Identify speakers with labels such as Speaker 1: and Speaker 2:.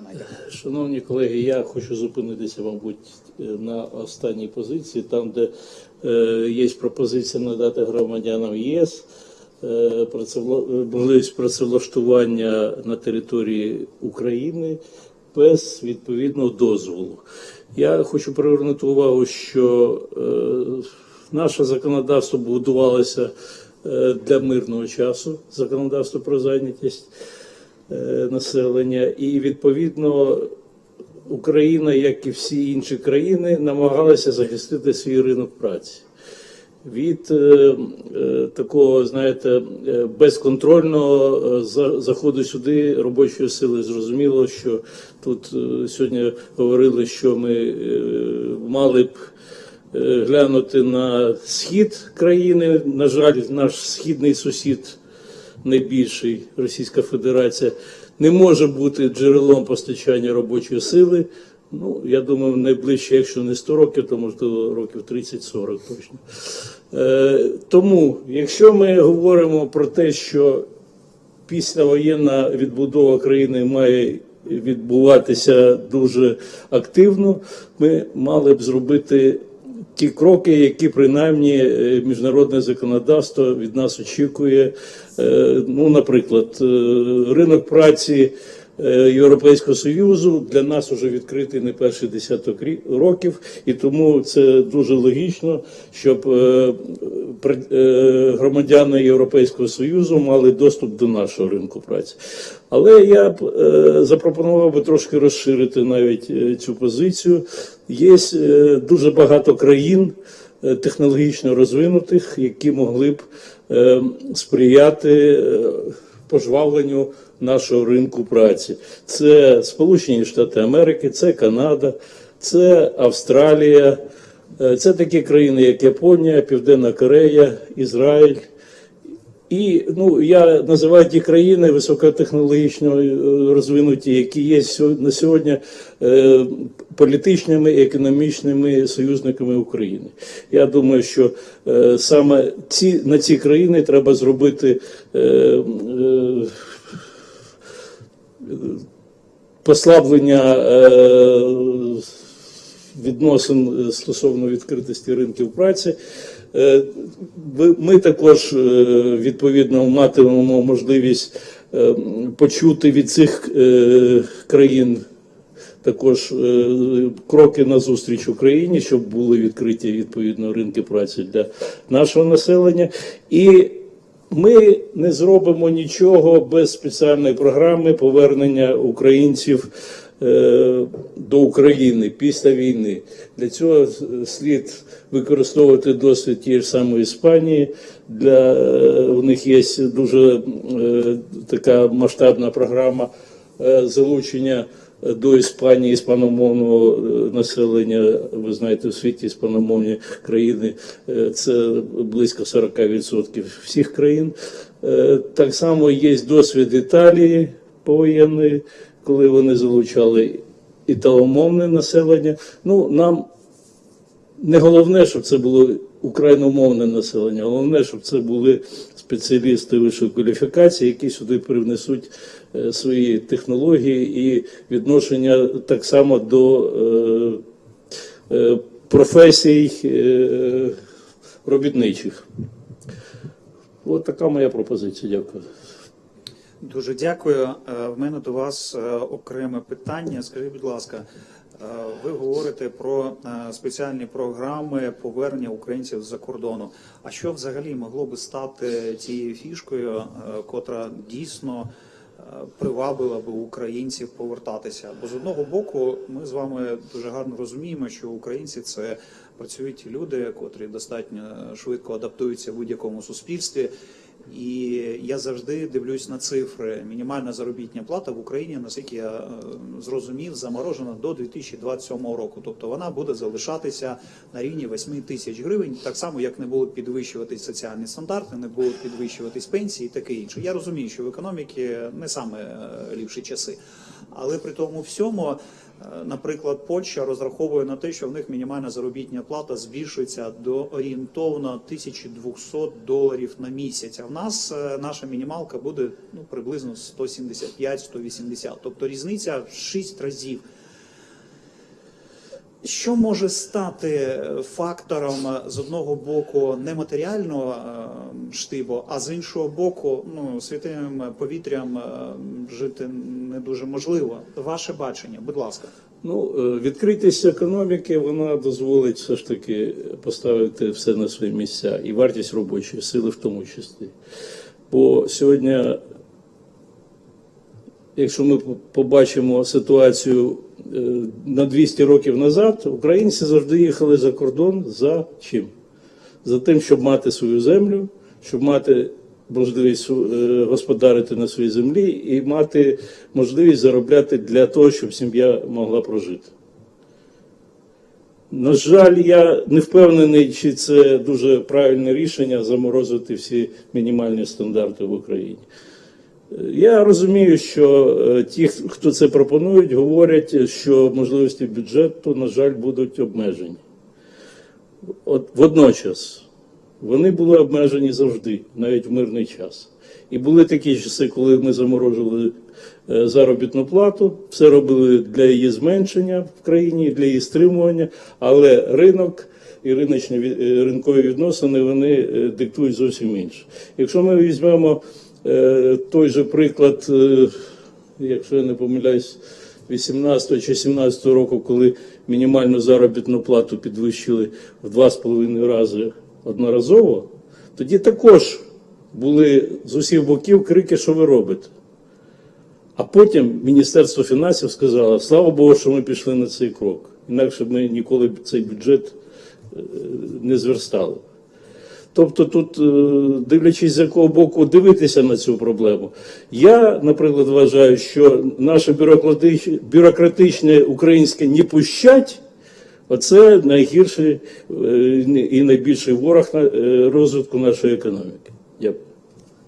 Speaker 1: починайте.
Speaker 2: Шановні колеги, я хочу зупинитися, мабуть, е, на останній позиції, там, де е, є пропозиція надати громадянам ЄС е, е, можливість працевлаштування на території України без відповідного дозволу. Я хочу привернути увагу, що е, наше законодавство будувалося е, для мирного часу, законодавство про зайнятість е, населення, і відповідно Україна, як і всі інші країни, намагалася захистити свій ринок праці. Від е, е, такого, знаєте, е, безконтрольного е, заходу сюди робочої сили. Зрозуміло, що тут е, сьогодні говорили, що ми е, мали б е, глянути на схід країни. На жаль, наш східний сусід найбільший Російська Федерація не може бути джерелом постачання робочої сили. Ну, я думаю, найближче, якщо не 100 років, то можливо років 30-40 точно. Е, тому, якщо ми говоримо про те, що післявоєнна відбудова країни має відбуватися дуже активно, ми мали б зробити ті кроки, які принаймні е, міжнародне законодавство від нас очікує. Е, Ну, наприклад, е, ринок праці. Європейського союзу для нас вже відкритий не перший десяток років, і тому це дуже логічно, щоб громадяни Європейського союзу мали доступ до нашого ринку праці. Але я б е, запропонував би трошки розширити навіть е, цю позицію. Є е, дуже багато країн е, технологічно розвинутих, які могли б е, сприяти е, пожвавленню нашого ринку праці. Це Сполучені Штати Америки, це Канада, це Австралія, е, це такі країни, як Японія, Південна Корея, Ізраїль. І ну я називаю ті країни високотехнологічно е, розвинуті, які є на сьогодні е, політичними і економічними союзниками України. Я думаю, що е, саме ці на ці країни треба зробити. Е, е, послаблення е, відносин е, стосовно відкритості ринків праці. Е, Ми також е, відповідно матимемо можливість почути від цих країн також кроки на зустріч Україні, щоб були відкриті відповідно ринки праці для нашого населення. І ми не зробимо нічого без спеціальної програми повернення українців до України після війни. Для цього слід використовувати досвід тієї ж самої Іспанії. Для е, у них є дуже е, така масштабна програма е, залучення до Іспанії іспаномовного е, населення. Ви знаєте, у світі іспаномовні країни е, це близько 40% всіх країн. Е, Так само є досвід Італії повоєнної, коли вони залучали італомовне населення. Ну, нам не головне, щоб це було україномовне населення, головне, щоб це були спеціалісти вищої кваліфікації, які сюди привнесуть е, свої технології і відношення так само до е, е, професій робітничих. От така моя пропозиція. Дякую.
Speaker 1: Дуже дякую. Е, В мене до вас е, окреме питання. Скажіть, будь ласка, е, ви говорите про спеціальні програми повернення українців з-за кордону. А що взагалі могло би стати тією фішкою, котра дійсно привабила би українців повертатися? Бо з одного боку, ми з вами дуже гарно розуміємо, що українці це працюють люди, котрі достатньо швидко адаптуються в будь-якому суспільстві. І я завжди дивлюсь на цифри. Мінімальна заробітня плата в Україні, наскільки я е, зрозумів, заморожена до 2027 року. Тобто вона буде залишатися на рівні 8 тисяч гривень, так само як не будуть підвищуватись соціальні стандарти, не будуть підвищуватись пенсії, і таке інше. Я розумію, що в економіці не саме е, ліпші часи, але при тому всьому. Наприклад, Польща розраховує на те, що в них мінімальна заробітна плата збільшується до орієнтовно 1200 доларів на місяць. А в нас е, наша мінімалка буде ну, приблизно 175-180. Тобто різниця в 6 разів. Що може стати фактором е, з одного боку нематеріального е, штибу, а з іншого боку, ну святим повітрям е, жити не дуже можливо. Ваше бачення, будь ласка.
Speaker 2: Ну, е, відкритість економіки вона дозволить все ж таки поставити все на свої місця і вартість робочої сили в тому числі. Бо сьогодні, якщо ми побачимо ситуацію е, на 200 років назад, українці завжди їхали за кордон за чим? За тим, щоб мати свою землю, щоб мати можливість е, господарити на своїй землі і мати можливість заробляти для того, щоб сім'я могла прожити. На жаль, я не впевнений, чи це дуже правильне рішення заморозити всі мінімальні стандарти в Україні. Я розумію, що е, ті, хто це пропонують, говорять, що можливості бюджету, на жаль, будуть обмежені. От водночас вони були обмежені завжди, навіть в мирний час. І були такі часи, коли ми заморожували е, заробітну плату, все робили для її зменшення в країні, для її стримування, але ринок і риночні е, ринкові відносини вони диктують зовсім інше. Якщо ми візьмемо той же приклад, е, якщо я не помиляюсь, 18 чи 17 року, коли мінімальну заробітну плату підвищили в 2,5 рази одноразово, тоді також були з усіх боків крики, що ви робите. А потім Міністерство фінансів сказало, слава Богу, що ми пішли на цей крок. Інакше б ми ніколи цей бюджет е, не зверстали. Тобто тут, е, дивлячись з якого боку дивитися на цю проблему, я, наприклад, вважаю, що наше бюрократичне, українське не пущать, оце найгірший е, і найбільший ворог е, розвитку нашої економіки.